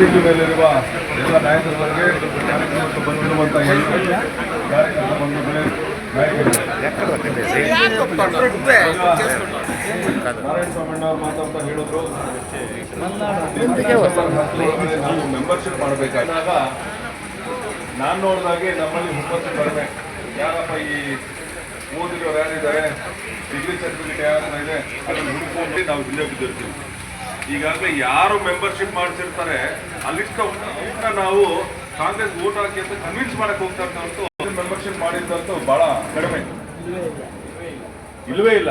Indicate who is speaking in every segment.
Speaker 1: ವೇದಿಕೆ ಮೇಲಿರುವ ಎಲ್ಲ ನಾಯಕರುಗಳಿಗೆ ಕಾರ್ಯಕ್ರಮಕ್ಕೆ ಬಂದಿರುವಂಥ ಕಾರ್ಯಕ್ರಮ ಬಂದಿದ್ದರೆ ನಾಯಕರು ನಾರಾಯಣ ಸ್ವಾಮಣ್ಣ ಅವ್ರು ಮಾತಾಡ್ತಾ ಹೇಳಿದ್ರು ಮೆಂಬರ್ಶಿಪ್ ಮಾಡಬೇಕಾದಾಗ ನಾನು ನೋಡಿದಾಗೆ ನಮ್ಮಲ್ಲಿ ಹುಮ್ಮಸ್ಸು ಕಡಿಮೆ ಯಾರಪ್ಪ ಈ ಓದಿರೋರು ಯಾರಿದ್ದಾರೆ ಡಿಗ್ರಿ ಸರ್ಟಿಫಿಕೇಟ್ ಯಾರಿದೆ ಅದನ್ನು ಹುಡುಕೊಂಡು ನಾವು ಬಿಜೆಪಿ ಬಿದ್ದಿರ್ತೀವಿ ಈಗಾಗಲೇ ಯಾರು ಮೆಂಬರ್ಶಿಪ್ ಮಾಡ್ತಿರ್ತಾರೆ ಅಲ್ಲಿಷ್ಟ ಅವ್ರನ್ನ ನಾವು ಕಾಂಗ್ರೆಸ್ ವೋಟ್ ಹಾಕಿ ಅಂತ ಕನ್ವಿನ್ಸ್ ಮಾಡಕ್ ಹೋಗ್ತಾ ಇರ್ತಂತೂ ಮೆಂಬರ್ಶಿಪ್ ಮಾಡಿದ್ದಂತೂ ಬಹಳ ಕಡಿಮೆ. ಇಲ್ವೇ ಇಲ್ಲ.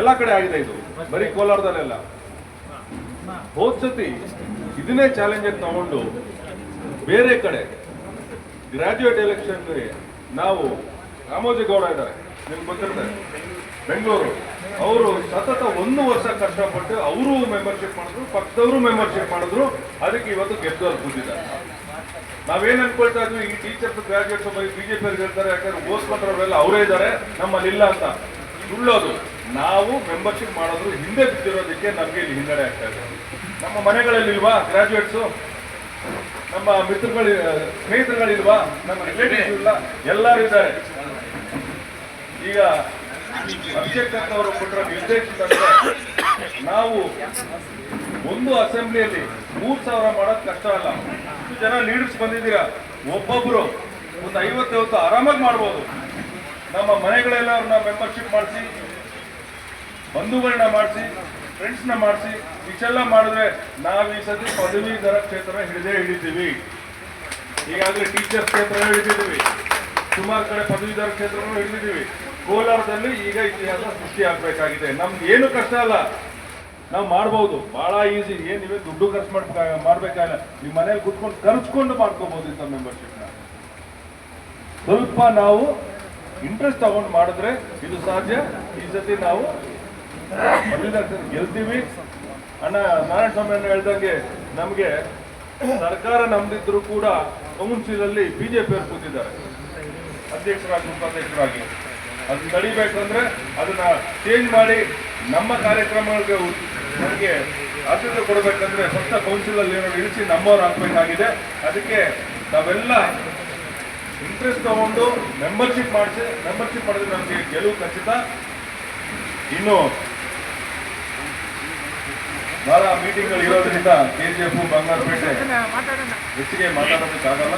Speaker 1: ಎಲ್ಲ ಕಡೆ ಆಗಿದೆ ಇದು. ಬರೀ ಕೋಲಾರದಲ್ಲೆಲ್ಲ ಹೋದ್ ಸತಿ ಇದನ್ನೇ ಚಾಲೆಂಜ್ ಆಗಿ ತಗೊಂಡು ಬೇರೆ ಕಡೆ ಗ್ರಾಜ್ಯುಯೇಟ್ ಎಲೆಕ್ಷನ್ ನಾವು ರಾಮೋಜಿಗೌಡ ಇದ್ದಾರೆ. ನಿಮ್ಗೆ ಗೊತ್ತಿರ್ತಾರೆ ಬೆಂಗಳೂರು. ಅವರು ಸತತ ಒಂದು ವರ್ಷ ಕಷ್ಟಪಟ್ಟು ಅವರು ಮೆಂಬರ್ಶಿಪ್ ಮಾಡಿದ್ರು, ಪಕ್ಕದವರು ಮೆಂಬರ್ಶಿಪ್ ಮಾಡಿದ್ರು. ಅದಕ್ಕೆ ಇವತ್ತು ಗೆದ್ದು ಅಲ್ಲಿ ಕೂತಿದ್ದಾರೆ. ನಾವೇನ್ ಅನ್ಕೊಳ್ತಾ ಇದ್ವಿ, ಈ ಟೀಚರ್ಸ್ ಗ್ರಾಜುಯೇಟ್ಸ್ ಬಿಜೆಪಿ ಅವ್ರಿಗೆ ಹೇಳ್ತಾರೆ, ಯಾಕಂದ್ರೆ ಓದ್ಕೊಂಡ್ರವರೆಲ್ಲ ಅವರೇ ಇದ್ದಾರೆ, ನಮ್ಮಲ್ಲಿ ಇಲ್ಲ ಅಂತ. ಸುಳ್ಳೋದು. ನಾವು ಮೆಂಬರ್ಶಿಪ್ ಮಾಡೋದು ಹಿಂದೆ ಬಿದ್ದಿರೋದಕ್ಕೆ ನಮಗೆ ಇಲ್ಲಿ ಹಿನ್ನಡೆ ಆಗ್ತಾ ಇದೆ. ನಮ್ಮ ಮನೆಗಳಲ್ಲಿಲ್ವಾ ಗ್ರಾಜುಯೇಟ್ಸು ನಮ್ಮ ಮಿತ್ರಗಳು, ಸ್ನೇಹಿತರುಗಳಿಲ್ವಾ? ನಮ್ಮ ರಿಲೇಟಿವ್ಸ್ ಇಲ್ಲ. ಎಲ್ಲರೂ ಇದ್ದಾರೆ. ಈಗ ಅಭಿಷೇಕ್ ಅವರು ಕೊಟ್ಟರೆ ನಿರ್ದೇಶಿತ ನಾವು ಒಂದು ಅಸೆಂಬ್ಲಿಯಲ್ಲಿ ಮೂರು ಸಾವಿರ ಮಾಡೋದು ಕಷ್ಟ ಅಲ್ಲ. ಇಷ್ಟು ಜನ ಲೀಡರ್ಸ್ ಬಂದಿದ್ದೀರಾ? ಒಬ್ಬೊಬ್ಬರು ಒಂದು ಐವತ್ತೈವತ್ತು ಆರಾಮಾಗಿ ಮಾಡ್ಬೋದು. ನಮ್ಮ ಮನೆಗಳೆಲ್ಲ ಅವ್ರನ್ನ ಮೆಂಬರ್ಶಿಪ್ ಮಾಡಿಸಿ, ಬಂಧುಗಳನ್ನ ಮಾಡಿಸಿ ಫ್ರೆಂಡ್ಸ್ನ ಮಾಡಿಸಿ, ಇಷ್ಟೆಲ್ಲ ಮಾಡಿದ್ರೆ ನಾವು ಈ ಸತಿ ಪದವೀಧರ ಕ್ಷೇತ್ರ ಹಿಡಿದೇ ಹಿಡಿತೀವಿ. ಈಗಾಗಲೇ ಟೀಚರ್ ಕ್ಷೇತ್ರ ಹಿಡಿದಿದ್ದೀವಿ. ಸುಮಾರು ಕಡೆ ಪದವೀಧರ ಕ್ಷೇತ್ರನೂ ಹಿಡಿದಿದ್ದೀವಿ. ಕೋಲಾರದಲ್ಲಿ ಈಗ ಇತಿಹಾಸ ಸೃಷ್ಟಿ ಆಗ್ಬೇಕಾಗಿದೆ. ನಮ್ಗೆ ಏನು ಕಷ್ಟ ಅಲ್ಲ. ನಾವು ಮಾಡ್ಬೋದು. ಬಹಳ ಈಸಿ ಏನ್ ನೀವೇ ದುಡ್ಡು ಖರ್ಚು ಮಾಡ್ ಮಾಡ್ಬೇಕಾಗಿಲ್ಲ ನಿಮ್ಮ ಮನೇಲಿ ಕುತ್ಕೊಂಡು ಖರ್ಚ್ಕೊಂಡು ಮಾಡ್ಕೋಬಹುದು ಇಂಥ ಮೆಂಬರ್ಶಿಪ್ನ ಸ್ವಲ್ಪ ನಾವು ಇಂಟ್ರೆಸ್ಟ್ ತಗೊಂಡು ಮಾಡಿದ್ರೆ ಇದು ಸಾಧ್ಯ. ಈ ಸತಿ ನಾವು ಗೆಲ್ತೀವಿ. ಅಣ್ಣ ನಾರಾಯಣ ಸ್ವಾಮಿ ಅಣ್ಣ ಹೇಳ್ದಂಗೆ ನಮಗೆ ಸರ್ಕಾರ ನಮ್ದಿದ್ರು ಕೂಡ ಕೌನ್ಸಿಲ್ ಅಲ್ಲಿ ಬಿಜೆಪಿ ಅವರು ಕೂತಿದ್ದಾರೆ. ಅಧ್ಯಕ್ಷರಾಗಿ, ಉಪಾಧ್ಯಕ್ಷರಾಗಿ. ಅದನ್ನ ತಡಿಬೇಕಂದ್ರೆ ಅದನ್ನ ಚೇಂಜ್ ಮಾಡಿ ನಮ್ಮ ಕಾರ್ಯಕ್ರಮಗಳಿಗೆ ನಮಗೆ ಆದ್ಯತೆ ಕೊಡಬೇಕಂದ್ರೆ ಹೊಸ ಕೌನ್ಸಿಲ್ ಅಲ್ಲಿ ಏನೋ ಇಳಿಸಿ ನಮ್ಮವ್ರು ಹಾಕಬೇಕಾಗಿದೆ ಅದಕ್ಕೆ ನಾವೆಲ್ಲ ಇಂಟ್ರೆಸ್ಟ್ ತಗೊಂಡು ಮೆಂಬರ್ಶಿಪ್ ಮಾಡಿಸಿ ಮೆಂಬರ್ಶಿಪ್ ಮಾಡಿದ್ರೆ ನಮಗೆ ಗೆಲುವು ಖಚಿತ. ಇನ್ನು ಬಹಳ ಮೀಟಿಂಗ್ಗಳು ಇರೋದ್ರಿಂದ ಕೆ ಜಿ ಎಫ್ ಬಂಗಾರಪೇಟೆ ಹೆಚ್ಚಿಗೆ ಮಾತಾಡೋದಕ್ಕಾಗಲ್ಲ.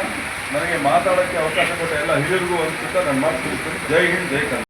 Speaker 1: ನನಗೆ ಮಾತಾಡೋಕ್ಕೆ ಅವಕಾಶ ಕೊಟ್ಟ ಎಲ್ಲ ಹಿರಿಯರಿಗೂ ಅನಿಸುತ್ತಾ ನಾನು ಮಾತು ತಿಳಿಸ್ತೀನಿ ಜೈ ಹಿಂದ್ ಜೈ ಕನ್ನಡ